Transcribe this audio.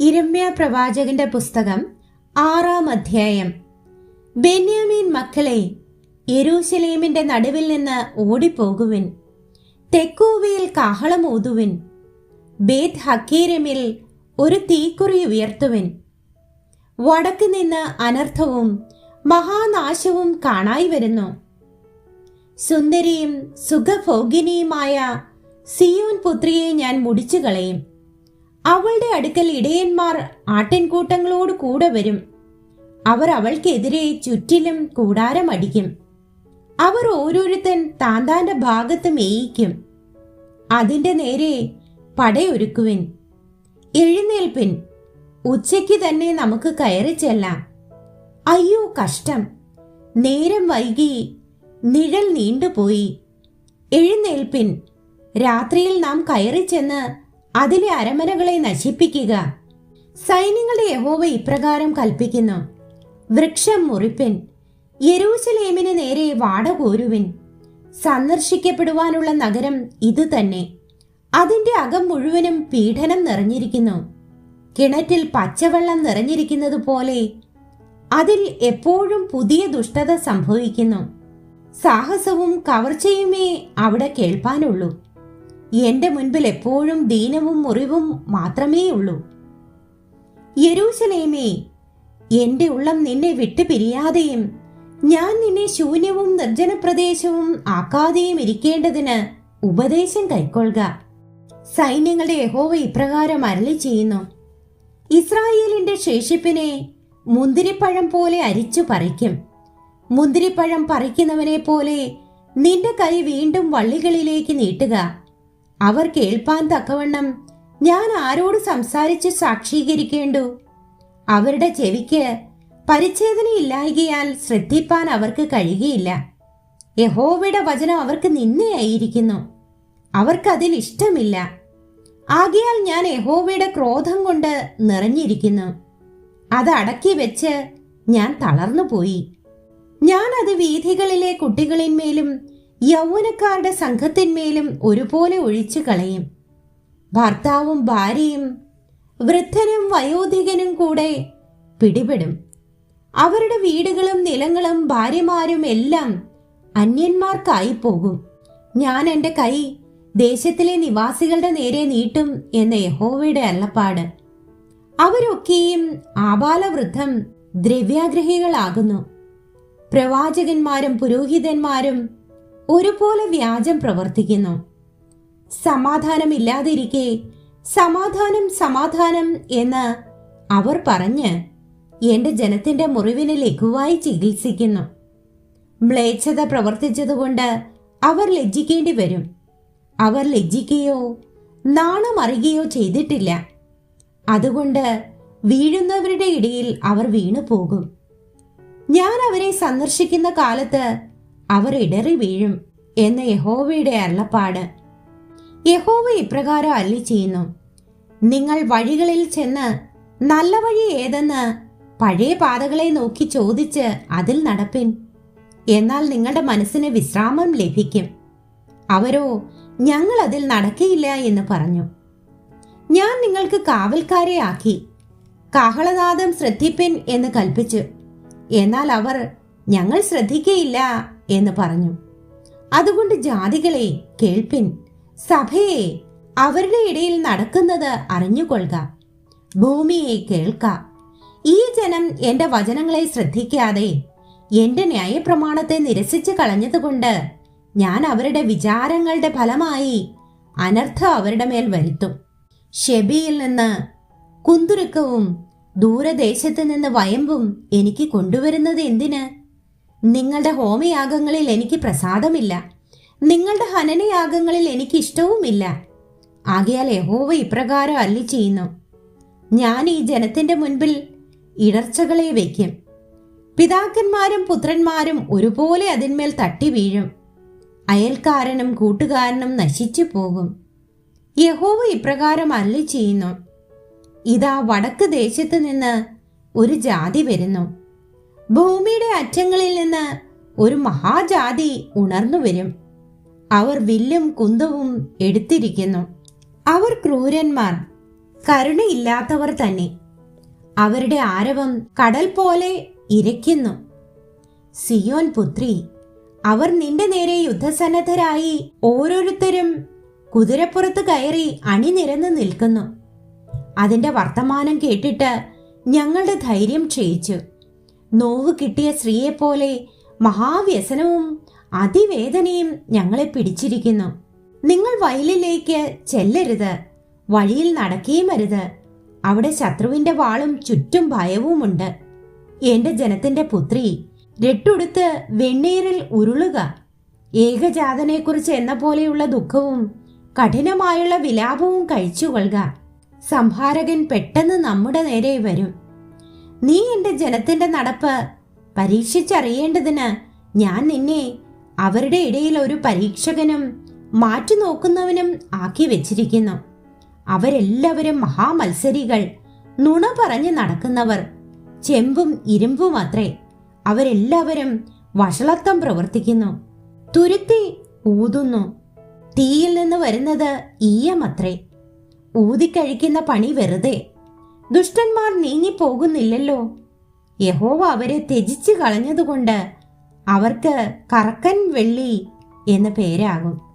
ഇരമ്യ പ്രവാചകന്റെ പുസ്തകം ആറാം അധ്യായം. ബെന്യാമീൻ മക്കളെ യെരൂശലേമിന്റെ നടുവിൽ നിന്ന് ഓടിപ്പോകുവിൻ. തെക്കൂവയിൽ കാഹളം ഊതുവിൻ. ബേത് ഹക്കീരമിൽ ഒരു തീക്കുറി ഉയർത്തുവിൻ. വടക്ക് നിന്ന് അനർത്ഥവും മഹാനാശവും കാണായി വരുന്നു. സുന്ദരിയും സുഖഭോഗിനിയുമായ സിയോൻ പുത്രിയെ ഞാൻ മുടിച്ചു കളയും അവളുടെ അടുക്കൽ ഇടയന്മാർ ആട്ടിൻകൂട്ടങ്ങളോട് കൂടെ വരും. അവർ അവൾക്കെതിരെ ചുറ്റിലും കൂടാരമടിക്കും. അവർ ഓരോരുത്തൻ താന്താന്റെ ഭാഗത്ത് മേയിക്കും. അതിന്റെ നേരെ പടയൊരുക്കുവിൻ. എഴുന്നേൽപ്പിൻ. ഉച്ചയ്ക്ക് തന്നെ നമുക്ക് കയറി ചെല്ലാം. അയ്യോ കഷ്ടം. നേരം വൈകി നിഴൽ നീണ്ടുപോയി. എഴുന്നേൽപ്പിൻ. രാത്രിയിൽ നാം കയറി ചെന്ന് അതിലെ അരമനകളെ നശിപ്പിക്കുക. സൈന്യങ്ങളുടെ യഹോവ ഇപ്രകാരം കൽപ്പിക്കുന്നു. വൃക്ഷം മുറിപ്പിൻ യരൂസലേമിന് നേരെ വാടകോരുവിൻ സന്ദർശിക്കപ്പെടുവാനുള്ള നഗരം ഇത് തന്നെ. അതിന്റെ അകം മുഴുവനും പീഡനം നിറഞ്ഞിരിക്കുന്നു. കിണറ്റിൽ പച്ചവെള്ളം നിറഞ്ഞിരിക്കുന്നത് പോലെ അതിൽ എപ്പോഴും പുതിയ ദുഷ്ടത സംഭവിക്കുന്നു. സാഹസവും കവർച്ചയുമേ അവിടെ കേൾപ്പാനുള്ളൂ. എന്റെ മുൻപിൽ എപ്പോഴും ദീനവും മുറിവും മാത്രമേ ഉള്ളൂ. യരൂശലേമേ എന്റെ ഉള്ളം നിന്നെ വിട്ടു വിട്ടുപിരിയാതെയും ഞാൻ നിന്നെ ശൂന്യവും നിർജന പ്രദേശവും ആക്കാതെയും ഇരിക്കേണ്ടതിന് ഉപദേശം കൈക്കൊള്ളുക. സൈന്യങ്ങളുടെ യഹോവ ഇപ്രകാരം അരളി ചെയ്യുന്നു ഇസ്രായേലിന്റെ ശേഷിപ്പിനെ മുന്തിരിപ്പഴം പോലെ അരിച്ചു പറിക്കും. മുന്തിരിപ്പഴം പറിക്കുന്നവനെ പോലെ നിന്റെ കൈ വീണ്ടും വള്ളികളിലേക്ക് നീട്ടുക. അവർ കേൾപ്പാൻ തക്കവണ്ണം ഞാൻ ആരോട് സംസാരിച്ച് സാക്ഷീകരിക്കേണ്ടു? അവരുടെ ചെവിക്ക് പരിച്ഛേദനയില്ലായകയാൽ ശ്രദ്ധിപ്പാൻ അവർക്ക് കഴിയുകയില്ല. യഹോവയുടെ വചനം അവർക്ക് നിന്നെയായിരിക്കുന്നു അവർക്കതിൽ ഇഷ്ടമില്ല. ആകയാൽ ഞാൻ യഹോവയുടെ ക്രോധം കൊണ്ട് നിറഞ്ഞിരിക്കുന്നു. അത് അടക്കി വെച്ച് ഞാൻ തളർന്നു പോയി ഞാൻ അത് വീഥികളിലെ കുട്ടികളിന്മേലും യൗവനക്കാരുടെ സംഘത്തിന്മേലും ഒരുപോലെ ഒഴിച്ചു കളയും. ഭർത്താവും ഭാര്യയും വൃദ്ധനും വയോധികനും കൂടെ പിടിപെടും. അവരുടെ വീടുകളും നിലങ്ങളും ഭാര്യമാരും എല്ലാം അന്യന്മാർക്കായി പോകും. ഞാൻ എന്റെ കൈ ദേശത്തിലെ നിവാസികളുടെ നേരെ നീട്ടും എന്ന യഹോവയുടെ അള്ളപ്പാട് അവരൊക്കെയും ആബാലവൃദ്ധം ദ്രവ്യാഗ്രഹികളാകുന്നു. പ്രവാചകന്മാരും പുരോഹിതന്മാരും ഒരുപോലെ വ്യാജം പ്രവർത്തിക്കുന്നു. സമാധാനമില്ലാതിരിക്കെ സമാധാനം സമാധാനം എന്ന് അവർ പറഞ്ഞ് എന്റെ ജനത്തിന്റെ മുറിവിന് ലഘുവായി ചികിത്സിക്കുന്നു. മ്ലേച്ഛത പ്രവർത്തിച്ചതുകൊണ്ട് അവർ ലജ്ജിക്കേണ്ടി വരും. അവർ ലജ്ജിക്കുകയോ നാണമറിയുകയോ ചെയ്തിട്ടില്ല. അതുകൊണ്ട് വീഴുന്നവരുടെ ഇടയിൽ അവർ വീണു പോകും ഞാൻ അവരെ സന്ദർശിക്കുന്ന കാലത്ത് അവർ ഇടറി വീഴും എന്ന യഹോവയുടെ അരുളപ്പാട്. യഹോവ ഇപ്രകാരം അല്ലി ചെയ്യുന്നു നിങ്ങൾ വഴികളിൽ ചെന്ന് നല്ല വഴി ഏതെന്ന് പഴയ പാതകളെ നോക്കി ചോദിച്ച് അതിൽ നടപ്പിൻ. എന്നാൽ നിങ്ങളുടെ മനസ്സിന് വിശ്രാമം ലഭിക്കും. അവരോ ഞങ്ങൾ അതിൽ നടക്കയില്ല എന്ന് പറഞ്ഞു. ഞാൻ നിങ്ങൾക്ക് കാവൽക്കാരെ ആക്കി കാഹളനാദം ശ്രദ്ധിപ്പിൻ എന്ന് കൽപ്പിച്ചു. എന്നാൽ അവർ ഞങ്ങൾ ശ്രദ്ധിക്കയില്ല എന്ന് പറഞ്ഞു. അതുകൊണ്ട് ജാതികളെ കേൾപ്പിൻ. സഭയെ അവരുടെ ഇടയിൽ നടക്കുന്നത് അറിഞ്ഞുകൊള്ളുക. ഭൂമിയെ കേൾക്ക. ഈ ജനം എന്റെ വചനങ്ങളെ ശ്രദ്ധിക്കാതെ എന്റെ ന്യായപ്രമാണത്തെ നിരസിച്ച് കളഞ്ഞതുകൊണ്ട് ഞാൻ അവരുടെ വിചാരങ്ങളുടെ ഫലമായി അനർത്ഥം അവരുടെ മേൽ വരുത്തും. ഷെബിയിൽ നിന്ന് കുന്തുരുക്കവും ദൂരദേശത്ത് നിന്ന് വയമ്പും എനിക്ക് കൊണ്ടുവരുന്നത് എന്തിന്? നിങ്ങളുടെ ഹോമയാഗങ്ങളിൽ എനിക്ക് പ്രസാദമില്ല. നിങ്ങളുടെ ഹനനയാഗങ്ങളിൽ എനിക്ക് ഇഷ്ടവുമില്ല. ആകയാൽ യഹോവ ഇപ്രകാരം അല്ലി ചെയ്യുന്നു ഞാൻ ഈ ജനത്തിന്റെ മുൻപിൽ ഇടർച്ചകളെ വയ്ക്കും. പിതാക്കന്മാരും പുത്രന്മാരും ഒരുപോലെ അതിന്മേൽ തട്ടി വീഴും. അയൽക്കാരനും കൂട്ടുകാരനും നശിച്ചു പോകും. യഹോവ ഇപ്രകാരം അല്ലി ചെയ്യുന്നു ഇതാ വടക്ക് ദേശത്ത് നിന്ന് ഒരു ജാതി വരുന്നു. ഭൂമിയുടെ അറ്റങ്ങളിൽ നിന്ന് ഒരു മഹാജാതി ഉണർന്നു വരും. അവർ വില്ലും കുന്തവും എടുത്തിരിക്കുന്നു. അവർ ക്രൂരന്മാർ കരുണയില്ലാത്തവർ തന്നെ. അവരുടെ ആരവം കടൽ പോലെ ഇരയ്ക്കുന്നു. സിയോൻ പുത്രി അവർ നിന്റെ നേരെ യുദ്ധസന്നദ്ധരായി ഓരോരുത്തരും കുതിരപ്പുറത്ത് കയറി അണിനിരന്ന് നിൽക്കുന്നു. അതിന്റെ വർത്തമാനം കേട്ടിട്ട് ഞങ്ങളുടെ ധൈര്യം ക്ഷയിച്ചു. നോവ് കിട്ടിയ സ്ത്രീയെപ്പോലെ മഹാവ്യസനവും അതിവേദനയും ഞങ്ങളെ പിടിച്ചിരിക്കുന്നു. നിങ്ങൾ വയലിലേക്ക് ചെല്ലരുത്. വഴിയിൽ നടക്കുകയും അരുത്. അവിടെ ശത്രുവിന്റെ വാളും ചുറ്റും ഭയവുമുണ്ട്. എന്റെ ജനത്തിന്റെ പുത്രി രട്ടുടുത്ത് വെണ്ണീരിൽ ഉരുളുക. ഏകജാതനെക്കുറിച്ച് എന്ന പോലെയുള്ള ദുഃഖവും കഠിനമായുള്ള വിലാപവും കഴിച്ചുകൊള്ളുക. സംഹാരകൻ പെട്ടെന്ന് നമ്മുടെ നേരെ വരും. നീ എന്റെ ജനത്തിന്റെ നടപ്പ് പരീക്ഷിച്ചറിയേണ്ടതിന് ഞാൻ നിന്നെ അവരുടെ ഇടയിൽ ഒരു പരീക്ഷകനും മാറ്റുനോക്കുന്നവനും ആക്കി വെച്ചിരിക്കുന്നു. അവരെല്ലാവരും മഹാമത്സരികൾ നുണ പറഞ്ഞു നടക്കുന്നവർ ചെമ്പും ഇരുമ്പും അത്രേ. അവരെല്ലാവരും വഷളത്വം പ്രവർത്തിക്കുന്നു. തുരുത്തി ഊതുന്നു. തീയിൽ നിന്ന് വരുന്നത് ഈയമത്രേ ഊതിക്കഴിക്കുന്ന പണി വെറുതെ. ദുഷ്ടന്മാർ നീങ്ങിപ്പോകുന്നില്ലല്ലോ. യഹോവ അവരെ ത്യജിച്ചു കളഞ്ഞതുകൊണ്ട് അവർക്ക് കറക്കൻ വെള്ളി എന്ന പേരാകും.